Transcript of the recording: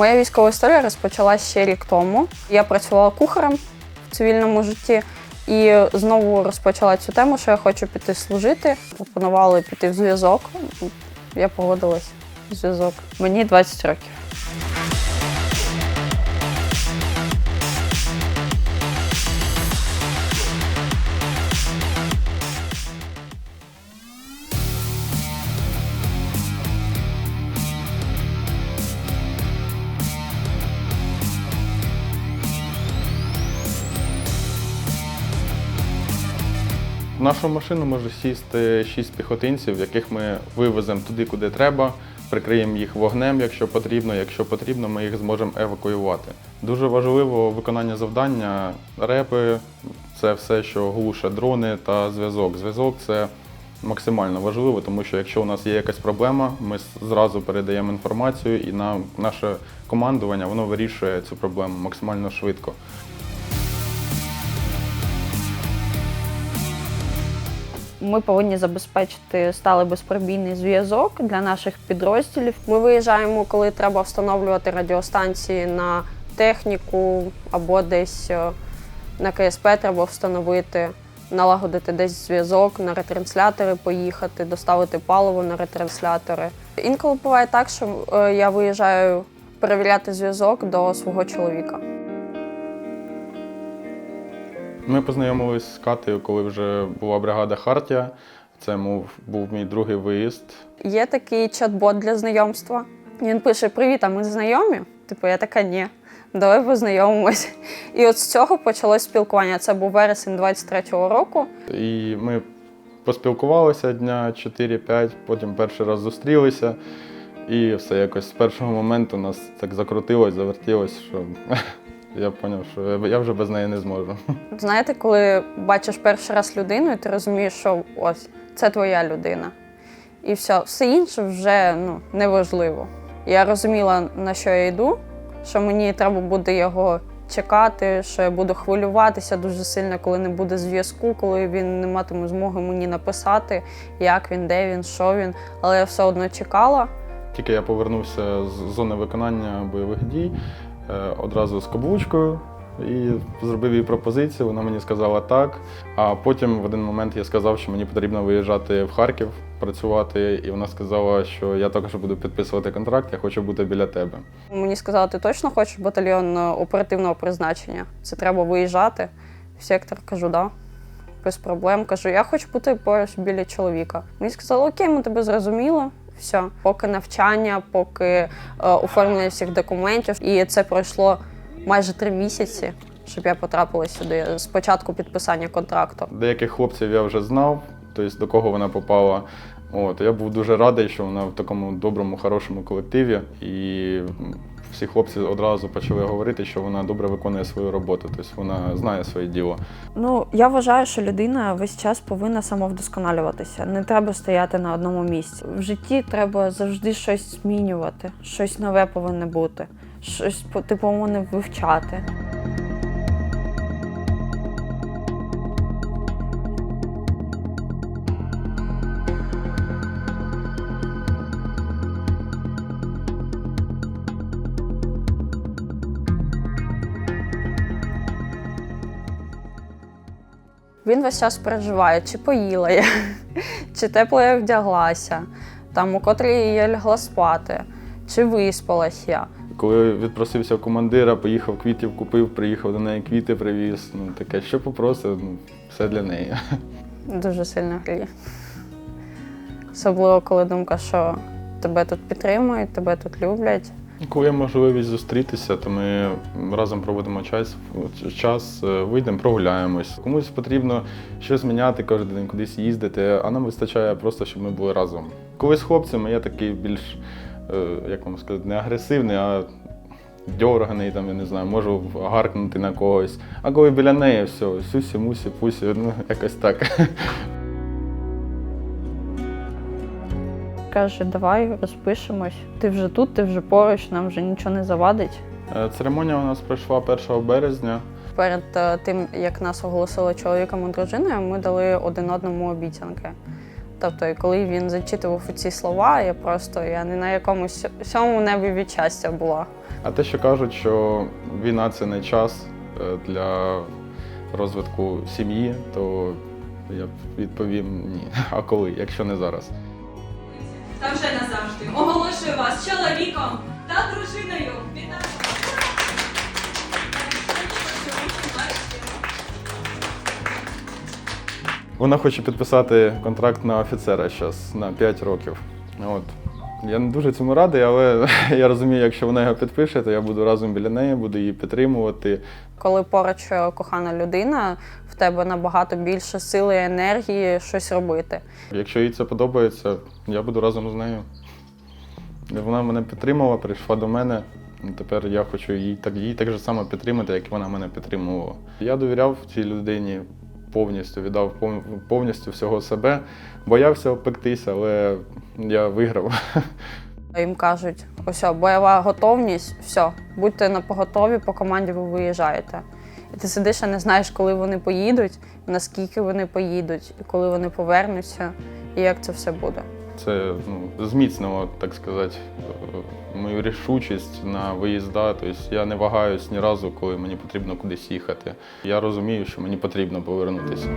Моя військова історія розпочалася ще рік тому. Я працювала кухарем в цивільному житті і знову розпочала цю тему, що я хочу піти служити. Пропонували піти в зв'язок. Я погодилась зв'язок. Мені 20 років. В нашу машину може сісти шість піхотинців, яких ми вивеземо туди, куди треба, прикриємо їх вогнем, якщо потрібно. Якщо потрібно, ми їх зможемо евакуювати. Дуже важливо виконання завдання. Репи це все, що глуше дрони та зв'язок. Зв'язок це максимально важливо, тому що якщо у нас є якась проблема, ми зразу передаємо інформацію, і нам наше командування воно вирішує цю проблему максимально швидко. Ми повинні забезпечити сталий безпробійний зв'язок для наших підрозділів. Ми виїжджаємо, коли треба встановлювати радіостанції на техніку або десь е, на КСП треба встановити, налагодити десь зв'язок, на ретранслятори поїхати, доставити паливо на ретранслятори. Інколи буває так, що е, я виїжджаю перевіряти зв'язок до свого чоловіка. Ми познайомились з Катею, коли вже була бригада Хартія. Це мов, був мій другий виїзд. Є такий чат-бот для знайомства. Він пише: Привіт, а ми знайомі? Типу, я така ні. Давай познайомимось. І от з цього почалось спілкування. Це був вересень 23-го року. І ми поспілкувалися дня 4-5, потім перший раз зустрілися. І все якось з першого моменту нас так закрутилось, завертілось, що я зрозумів, що я вже без неї не зможу. Знаєте, коли бачиш перший раз людину, і ти розумієш, що ось це твоя людина. І все, все інше вже ну, неважливо. Я розуміла, на що я йду, що мені треба буде його чекати, що я буду хвилюватися дуже сильно, коли не буде зв'язку, коли він не матиме змоги мені написати, як він, де він, що він. Але я все одно чекала. Тільки я повернувся з зони виконання бойових дій одразу з каблучкою і зробив їй пропозицію. Вона мені сказала так. А потім в один момент я сказав, що мені потрібно виїжджати в Харків працювати, і вона сказала, що я також буду підписувати контракт, я хочу бути біля тебе. Мені сказали, ти точно хочеш батальйон е, оперативного призначення? Це треба виїжджати. В сектор кажу, да. Без проблем. Кажу, я хочу бути поруч біля чоловіка. Мені сказали, окей, ми тебе зрозуміли. Все, поки навчання, поки е, оформлення всіх документів. І це пройшло майже три місяці, щоб я потрапила сюди з початку підписання контракту. Деяких хлопців я вже знав, тобто до кого вона попала. От, я був дуже радий, що вона в такому доброму, хорошому колективі. І всі хлопці одразу почали говорити, що вона добре виконує свою роботу, тобто вона знає своє діло. Ну, я вважаю, що людина весь час повинна самовдосконалюватися. Не треба стояти на одному місці. В житті треба завжди щось змінювати, щось нове повинно бути, щось по- ти повинен вивчати. Він весь час переживає, чи поїла я, чи тепло я вдяглася, там у котрій я лягла спати, чи виспалась я. Коли відпросився в командира, поїхав квітів, купив, приїхав до неї квіти, привіз. Ну таке, що попросив, ну, все для неї. Дуже сильно гріє. Особливо, коли думка, що тебе тут підтримують, тебе тут люблять. Коли є можливість зустрітися, то ми разом проводимо час, час е, вийдемо, прогуляємось. Комусь потрібно щось міняти кожен день, кудись їздити, а нам вистачає просто, щоб ми були разом. Коли з хлопцями я такий більш, е, як вам сказати, не агресивний, а дьорганий, там, я не знаю, можу гаркнути на когось. А коли біля неї все, сюсі, мусі, пусі, ну якось так. Каже, давай розпишемось. Ти вже тут, ти вже поруч, нам вже нічого не завадить. Е, Церемонія у нас пройшла 1 березня. Перед е, тим, як нас оголосили чоловіком і дружиною, ми дали один одному обіцянки. Тобто, і коли він зачитував ці слова, я просто я не на якомусь сьомому небі від щастя була. А те, що кажуть, що війна це не час е, для розвитку сім'ї, то я відповім ні. А коли, якщо не зараз? Та вже назавжди. Оголошую вас чоловіком та дружиною. Вітаю! Вона хоче підписати контракт на офіцера зараз на 5 років. От. Я не дуже цьому радий, але я розумію, якщо вона його підпише, то я буду разом біля неї, буду її підтримувати. Коли поруч е, кохана людина, в тебе набагато більше сили і енергії щось робити. Якщо їй це подобається, я буду разом з нею. Вона мене підтримала, прийшла до мене. Тепер я хочу її так, її так же само підтримати, як вона мене підтримувала. Я довіряв цій людині повністю, віддав пов- повністю всього себе. Боявся опектися, але я виграв. Їм кажуть, ось бойова готовність, все, будьте на поготові, по команді ви виїжджаєте. І ти сидиш, а не знаєш, коли вони поїдуть, наскільки вони поїдуть, і коли вони повернуться, і як це все буде. Це ну, зміцнило, так сказати, е, мою рішучість на виїзда. Тобто я не вагаюсь ні разу, коли мені потрібно кудись їхати. Я розумію, що мені потрібно повернутися.